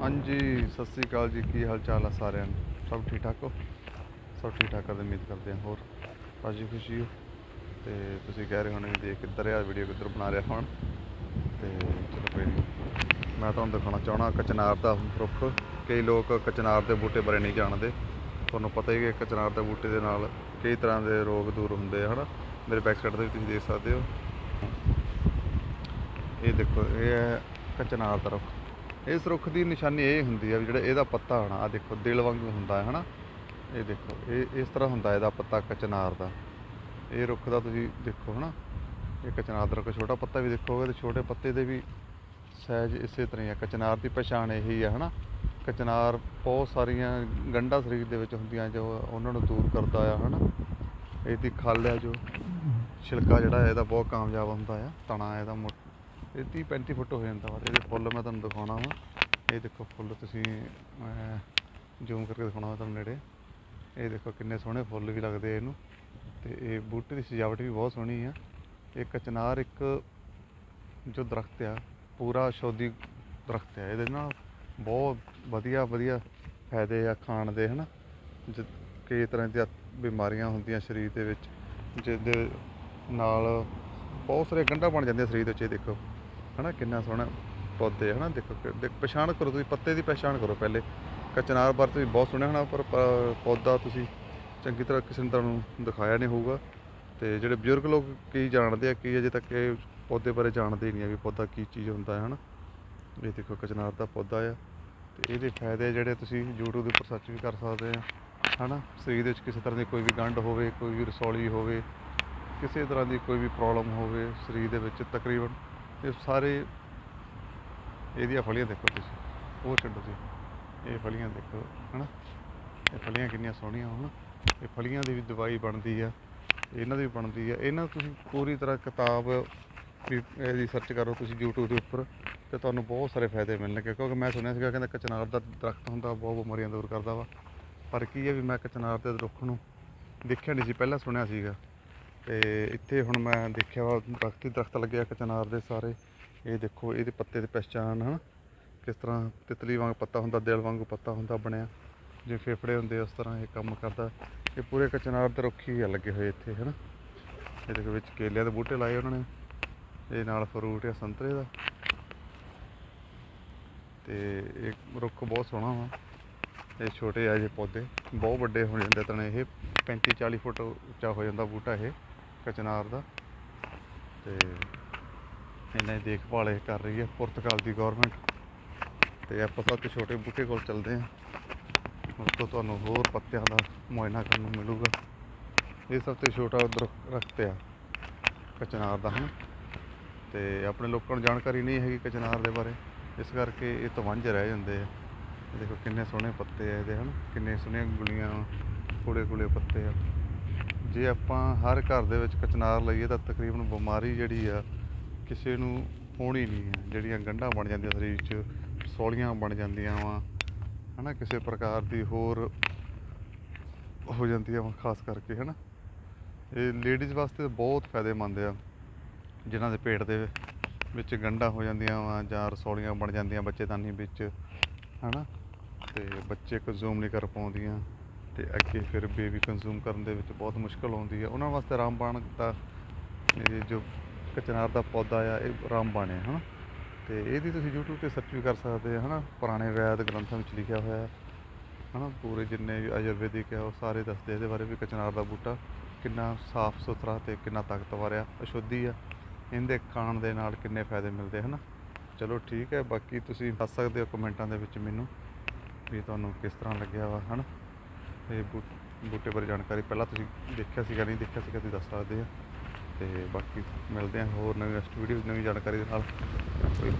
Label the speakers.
Speaker 1: ਹਾਂਜੀ, ਸਤਿ ਸ੍ਰੀ ਅਕਾਲ ਜੀ। ਕੀ ਹਾਲ ਚਾਲ ਆ ਸਾਰਿਆਂ ਨੂੰ? ਸਭ ਠੀਕ ਠਾਕ ਹੋ? ਸਭ ਠੀਕ ਠਾਕ ਕਰਦੇ ਉਮੀਦ ਕਰਦੇ ਹਾਂ ਹੋਰ ਰਾਜੀ ਖੁਸ਼ੀ ਹੋ ਤੇ ਤੁਸੀਂ ਕਹਿ ਰਹੇ ਹੋਣੇ ਵੀ ਦੇਖ ਕਿੱਧਰ ਆ ਵੀਡੀਓ ਕਿੱਧਰ ਬਣਾ ਰਿਹਾ ਹੁਣ? ਤੇ ਚਲੋ ਕੋਈ ਨਹੀਂ ਮੈਂ ਤੁਹਾਨੂੰ ਦਿਖਾਉਣਾ ਚਾਹਣਾ ਕਚਨਾਰ ਦਾ ਰੁੱਖ। ਕਈ ਲੋਕ ਕਚਨਾਰ ਦੇ ਬੂਟੇ ਬਾਰੇ ਨਹੀਂ ਜਾਣਦੇ। ਤੁਹਾਨੂੰ ਪਤਾ ਹੀ ਹੈ ਕਿ ਕਚਨਾਰ ਦੇ ਬੂਟੇ ਦੇ ਨਾਲ ਕਈ ਤਰ੍ਹਾਂ ਦੇ ਰੋਗ ਦੂਰ ਹੁੰਦੇ ਆ, ਹਨਾ? ਮੇਰੇ ਬੈਕ ਸਾਈਡ ਤੇ ਵੀ ਤੁਸੀਂ ਦੇਖ ਸਕਦੇ ਹੋ। ਇਹ ਦੇਖੋ, ਇਹ ਹੈ ਕਚਨਾਰ ਦਾ ਰੁੱਖ। ਇਸ ਰੁੱਖ ਦੀ ਨਿਸ਼ਾਨੀ ਇਹ ਹੁੰਦੀ ਆ ਵੀ ਜਿਹੜਾ ਇਹਦਾ ਪੱਤਾ ਹੋਣਾ ਆ ਦੇਖੋ, ਦਿਲ ਵਾਂਗੂ ਹੁੰਦਾ ਹੈ, ਹਨਾ? ਇਹ ਦੇਖੋ, ਇਹ, ਇਸ ਤਰ੍ਹਾਂ ਹੁੰਦਾ ਇਹਦਾ ਪੱਤਾ ਕਚਨਾਰ ਦਾ। ਇਹ ਰੁੱਖ ਦਾ ਤੁਸੀਂ ਦੇਖੋ, ਹਨਾ? ਇਹ ਕਚਨਾਰ ਦਾ ਰੁੱਖ, ਛੋਟਾ ਪੱਤਾ ਵੀ ਦੇਖੋਗੇ ਤੇ ਛੋਟੇ ਪੱਤੇ ਦੇ ਵੀ ਸਾਈਜ਼ ਇਸੇ ਤਰ੍ਹਾਂ ਹੀ ਆ। ਕਚਨਾਰ ਦੀ ਪਛਾਣ ਇਹੀ ਆ, ਹਨਾ? ਕਚਨਾਰ ਬਹੁਤ ਸਾਰੀਆਂ ਗੰਢਾਂ ਸਰੀਰ ਦੇ ਵਿੱਚ ਹੁੰਦੀਆਂ ਜੋ ਉਹਨਾਂ ਨੂੰ ਦੂਰ ਕਰਦਾ ਆ, ਹਨਾ? ਇਹਦੀ ਖੱਲ ਆ ਜੋ। ਛਿਲਕਾ ਜਿਹੜਾ ਇਹਦਾ ਬਹੁਤ ਕਾਮਯਾਬ ਹੁੰਦਾ ਆ। ਤਣਾ ਇਹਦਾ ਮੋ ਇਹ 30 35 ਫੁੱਟ ਹੋ ਜਾਂਦਾ ਵਾ ਇਹਦੇ ਫੁੱਲ ਮੈਂ ਤੁਹਾਨੂੰ ਦਿਖਾਉਣਾ ਵਾ। ਇਹ ਦੇਖੋ ਫੁੱਲ ਤੁਸੀਂ ਜ਼ੂਮ ਕਰਕੇ ਦਿਖਾਉਣਾ ਵਾ ਤੁਹਾਨੂੰ ਨੇੜੇ। ਇਹ ਦੇਖੋ ਕਿੰਨੇ ਸੋਹਣੇ ਫੁੱਲ ਵੀ ਲੱਗਦੇ ਇਹਨੂੰ। ਤੇ ਇਹ ਬੂਟੇ ਦੀ ਸਜਾਵਟ ਵੀ ਬਹੁਤ ਸੋਹਣੀ ਆ। ਇਹ ਕਚਨਾਰ ਇੱਕ ਜੋ ਦਰਖਤ ਆ, ਪੂਰਾ ਸ਼ੌਦੀ ਦਰਖਤ ਆ। ਇਹਦੇ ਨਾਲ ਬਹੁਤ ਵਧੀਆ ਵਧੀਆ ਫਾਇਦੇ ਆ ਖਾਣ ਦੇ, ਹਨਾ। ਜ- ਕਈ ਤਰ੍ਹਾਂ ਦੀਆਂ ਬਿਮਾਰੀਆਂ ਹੁੰਦੀਆਂ ਸਰੀਰ ਦੇ ਵਿੱਚ, ਜਿਹਦੇ ਨਾਲ ਬਹੁਤ ਸਾਰੇ ਗੰਢਾਂ ਬਣ ਜਾਂਦੀਆਂ ਸਰੀਰ ਦੇ ਵਿੱਚ, ਇਹ ਦੇਖੋ। ਹਨਾ, ਕਿੰਨਾ ਸੋਹਣਾ ਪੌਦੇ ਹਨਾ, ਦੇਖੋ ਕਿ- ਦੇਖ, ਪਛਾਣ ਕਰੋ ਤੁਸੀਂ, ਪੱਤੇ ਦੀ ਪਛਾਣ ਕਰੋ ਪਹਿਲੇ। ਕਚਨਾਰ ਬਾਰੇ ਤੁਸੀਂ ਬਹੁਤ ਸੁਣਿਆ ਹੋਣਾ, ਪਰ ਪੌਦਾ ਤੁਸੀਂ ਚੰਗੀ ਤਰ੍ਹਾਂ ਕਿਸੇ ਨੇ ਤੁਹਾਨੂੰ ਦਿਖਾਇਆ ਨਹੀਂ ਹੋਊਗਾ। ਤੇ ਜਿਹੜੇ ਬਜ਼ੁਰਗ ਲੋਕ ਕੀ ਜਾਣਦੇ ਆ, ਕੀ ਅਜੇ ਤੱਕ ਇਹ ਪੌਦੇ ਬਾਰੇ ਜਾਣਦੇ ਹੀ ਨਹੀਂ ਆ ਵੀ ਪੌਦਾ ਕੀ ਚੀਜ਼ ਹੁੰਦਾ ਹੈ ਹਨਾ। ਇਹ ਦੇਖੋ ਕਚਨਾਰ ਦਾ ਪੌਦਾ ਆ, ਤੇ ਇਹਦੇ ਫਾਇਦੇ ਜਿਹੜੇ ਤੁਸੀਂ YouTube ਦੇ ਉੱਪਰ ਸਰਚ ਵੀ ਕਰ ਸਕਦੇ ਆ, ਹਨਾ। ਸਰੀਰ ਦੇ ਵਿੱਚ ਕਿਸੇ ਤਰ੍ਹਾਂ ਦੀ ਕੋਈ ਵੀ ਗੰਢ ਹੋਵੇ, ਕੋਈ ਵੀ ਰਸੌਲੀ ਹੋਵੇ, ਕਿਸੇ ਤਰ੍ਹਾਂ ਦੀ ਕੋਈ ਵੀ ਪ੍ਰੋਬਲਮ ਹੋਵੇ, ਸਰੀਰ ਦੇ ਵਿੱਚ ਤਕਰੀਬਨ ਇਹ ਸਾਰੇ ਇਹਦੀਆਂ ਫਲੀਆਂ ਦੇਖੋ ਤੁਸੀਂ। ਉਹ ਛੱਡੋ ਜੀ। ਇਹ ਫਲੀਆਂ ਦੇਖੋ, ਹਨਾ? ਇਹ ਫਲੀਆਂ ਕਿੰਨੀਆਂ ਸੋਹਣੀਆਂ ਹਨ ਇਹ ਫਲੀਆਂ ਦੀ ਵੀ ਦਵਾਈ ਬਣਦੀ ਆ, ਇਹਨਾਂ ਦੀ ਵੀ ਬਣਦੀ ਆ। ਇਹਨਾਂ ਤੁਸੀਂ ਪੂਰੀ ਤਰ੍ਹਾਂ ਕਿਤਾਬ ਵੀ ਇਹਦੀ ਸਰਚ ਕਰੋ ਤੁਸੀਂ YouTube ਦੇ ਉੱਪਰ ਤੇ ਤੁਹਾਨੂੰ ਬਹੁਤ ਸਾਰੇ ਫਾਇਦੇ ਮਿਲਣਗੇ। ਕਿਉਂਕਿ ਮੈਂ ਸੁਣਿਆ ਸੀਗਾ ਕਹਿੰਦਾ ਕਚਨਾਰ ਦਾ ਦਰਖਤ ਹੁੰਦਾ, ਬਹੁਤ ਬਿਮਾਰੀਆਂ ਦੂਰ ਕਰਦਾ ਵਾ। ਪਰ ਕੀ ਹੈ ਵੀ ਮੈਂ ਕਚਨਾਰ ਦੇ ਰੁੱਖ ਨੂੰ ਦੇਖਿਆ ਨਹੀਂ ਸੀ, ਪਹਿਲਾਂ ਸੁਣਿਆ ਸੀਗਾ। ਤੇ ਇੱਥੇ ਹੁਣ ਮੈਂ ਦੇਖਿਆ ਵਾ, ਦਰਖਤ ਹੀ ਦਰਖਤ ਲੱਗਿਆ ਕਚਨਾਰ ਦੇ ਸਾਰੇ। ਇਹ ਦੇਖੋ, ਇਹਦੇ ਪੱਤੇ ਦੀ ਪਛਾਣ ਹਨ? ਕਿਸ ਤਰ੍ਹਾਂ ਤਿਤਲੀ ਵਾਂਗ ਪੱਤਾ ਹੁੰਦਾ, ਦਿਲ ਵਾਂਗੂ ਪੱਤਾ ਹੁੰਦਾ ਬਣਿਆ। ਜੇ ਫੇਫੜੇ ਹੁੰਦੇ, ਉਸ ਤਰ੍ਹਾਂ ਇਹ ਕੰਮ ਕਰਦਾ। ਇਹ ਪੂਰੇ ਕਚਨਾਰ ਦੇ ਰੁੱਖ ਹੀ ਆ ਲੱਗੇ ਹੋਏ ਇੱਥੇ, ਹਨ? ਇਹਦੇ ਵਿੱਚ ਕੇਲਿਆਂ ਦੇ ਬੂਟੇ ਲਾਏ ਉਹਨਾਂ ਨੇ। ਇਹ ਨਾਲ ਫਰੂਟ ਆ, ਸੰਤਰੇ ਦਾ। ਤੇ ਇਹ ਰੁੱਖ ਬਹੁਤ ਸੋਹਣਾ ਵਾ। ਇਹ ਛੋਟੇ ਆ ਜੇ ਪੌਦੇ, ਬਹੁਤ ਵੱਡੇ ਹੋ ਜਾਂਦੇ ਤਣੇ। ਇਹ 35 40 ਫੁੱਟ ਉੱਚਾ ਹੋ ਜਾਂਦਾ ਬੂਟਾ ਇਹ। ਕਚਨਾਰ ਦਾ। ਤੇ ਇਹਨਾਂ ਦੀ ਦੇਖਭਾਲ ਇਹ ਕਰ ਰਹੀ ਹੈ ਪੁਰਤਗਾਲ ਦੀ ਗਵਰਨਮੈਂਟ ਤੇ ਆਪਾਂ ਸਭ ਤੋਂ ਛੋਟੇ ਬੂਟੇ ਕੋਲ ਚੱਲਦੇ ਹਾਂ। ਉਸ ਤੋਂ ਤੁਹਾਨੂੰ ਹੋਰ ਪੱਤਿਆਂ ਦਾ ਮੁਆਇਨਾ ਕਰਨ ਨੂੰ ਮਿਲੂਗਾ। ਇਹ ਸਭ ਤੋਂ ਛੋਟਾ ਦਰਖਤ ਦਰਖਤ ਆ, ਕਚਨਾਰ ਦਾ, ਹਨ? ਤੇ ਆਪਣੇ ਲੋਕਾਂ ਨੂੰ ਜਾਣਕਾਰੀ ਨਹੀਂ ਹੈਗੀ ਕਚਨਾਰ ਦੇ ਬਾਰੇ। ਇਸ ਕਰਕੇ ਇਹ ਤਵੰਜ ਰਹਿ ਜਾਂਦੇ ਆ। ਦੇਖੋ ਕਿੰਨੇ ਸੋਹਣੇ ਪੱਤੇ ਆ ਇਹਦੇ, ਹਨ? ਕਿੰਨੇ ਸੋਹਣੀਆਂ ਗੁਲੀਆਂ ਕੋਲੇ ਕੋਲੇ ਪੱਤੇ ਆ। ਜੇ ਆਪਾਂ ਹਰ ਘਰ ਦੇ ਵਿੱਚ ਕਚਨਾਰ ਲਈਏ ਤਾਂ ਤਕਰੀਬਨ ਬਿਮਾਰੀ ਜਿਹੜੀ ਆ ਕਿਸੇ ਨੂੰ ਹੋਣੀ ਨਹੀਂ ਹੈ। ਜਿਹੜੀਆਂ ਗੰਢਾਂ ਬਣ ਜਾਂਦੀਆਂ ਸਰੀਰ 'ਚ, ਸੌਲੀਆਂ ਬਣ ਜਾਂਦੀਆਂ ਵਾ, ਹਨਾ, ਕਿਸੇ ਪ੍ਰਕਾਰ ਦੀ ਹੋਰ ਹੋ ਜਾਂਦੀਆਂ ਵਾ, ਖਾਸ ਕਰਕੇ, ਹਨਾ। ਇਹ ਲੇਡੀਜ਼ ਵਾਸਤੇ ਬਹੁਤ ਫਾਇਦੇਮੰਦ ਆ, ਜਿਨ੍ਹਾਂ ਦੇ ਪੇਟ ਦੇ ਵਿੱਚ ਗੰਢਾਂ ਹੋ ਜਾਂਦੀਆਂ ਵਾ ਜਾਂ ਰਸੌਲੀਆਂ ਬਣ ਜਾਂਦੀਆਂ ਬੱਚੇਦਾਨੀ ਵਿੱਚ, ਹਨਾ। ਤੇ ਬੱਚੇ ਕੰਜ਼ੂਮ ਨਹੀਂ ਕਰ ਪਾਉਂਦੀਆਂ। ਤੇ ਅੱਗੇ ਫਿਰ ਬੇਬੀ ਕੰਜ਼ੂਮ ਕਰਨ ਦੇ ਵਿੱਚ ਬਹੁਤ ਮੁਸ਼ਕਲ ਆਉਂਦੀ ਹੈ। ਉਹਨਾਂ ਵਾਸਤੇ ਰਾਮਬਾਣ ਦਾ, ਇਹ ਜੋ ਕਚਨਾਰ ਦਾ ਪੌਦਾ ਆ, ਇਹ ਰਾਮਬਾਣ ਹੈ, ਹਨਾ? ਤੇ ਇਹਦੀ ਤੁਸੀਂ YouTube ਤੇ ਸਰਚ ਵੀ ਕਰ ਸਕਦੇ ਆ, ਹਨਾ? ਪੁਰਾਣੇ ਵੈਦ ਗ੍ਰੰਥਾਂ ਵਿੱਚ ਲਿਖਿਆ ਹੋਇਆ ਹੈ, ਹਨਾ? ਪੂਰੇ ਜਿੰਨੇ ਵੀ ਆਯੁਰਵੈਦਿਕ ਆ, ਉਹ ਸਾਰੇ ਦੱਸਦੇ ਇਹਦੇ ਬਾਰੇ ਵੀ ਕਚਨਾਰ ਦਾ ਬੂਟਾ ਕਿੰਨਾ ਸਾਫ਼ ਸੁਥਰਾ ਤੇ ਕਿੰਨਾ ਤਾਕਤਵਰ ਆ, ਅਸ਼ੁੱਧੀ ਆ। ਇਹਦੇ ਖਾਣ ਦੇ ਨਾਲ ਕਿੰਨੇ ਫਾਇਦੇ ਮਿਲਦੇ, ਹਨਾ? ਚਲੋ ਠੀਕ ਹੈ, ਬਾਕੀ ਤੁਸੀਂ ਦੱਸ ਸਕਦੇ ਹੋ ਕਮੈਂਟਾਂ ਦੇ ਵਿੱਚ ਮੈਨੂੰ ਵੀ ਤੁਹਾਨੂੰ ਕਿਸ ਤਰ੍ਹਾਂ ਲੱਗਿਆ ਵਾ, ਹਨਾ? ਇਹ ਬੂ- ਬੂਟੇ ਬਾਰੇ ਜਾਣਕਾਰੀ ਪਹਿਲਾਂ ਤੁਸੀਂ ਦੇਖਿਆ ਸੀਗਾ, ਨਹੀਂ ਦੇਖਿਆ ਸੀਗਾ, ਤੁਸੀਂ ਦੱਸ ਸਕਦੇ ਆ। ਤੇ ਬਾਕੀ ਮਿਲਦੇ ਆ ਹੋਰ ਨਵੀਂ ਨੈਕਸਟ ਵੀਡੀਓ ਨਵੀਂ ਜਾਣਕਾਰੀ ਦੇ ਨਾਲ। ਕੋਈ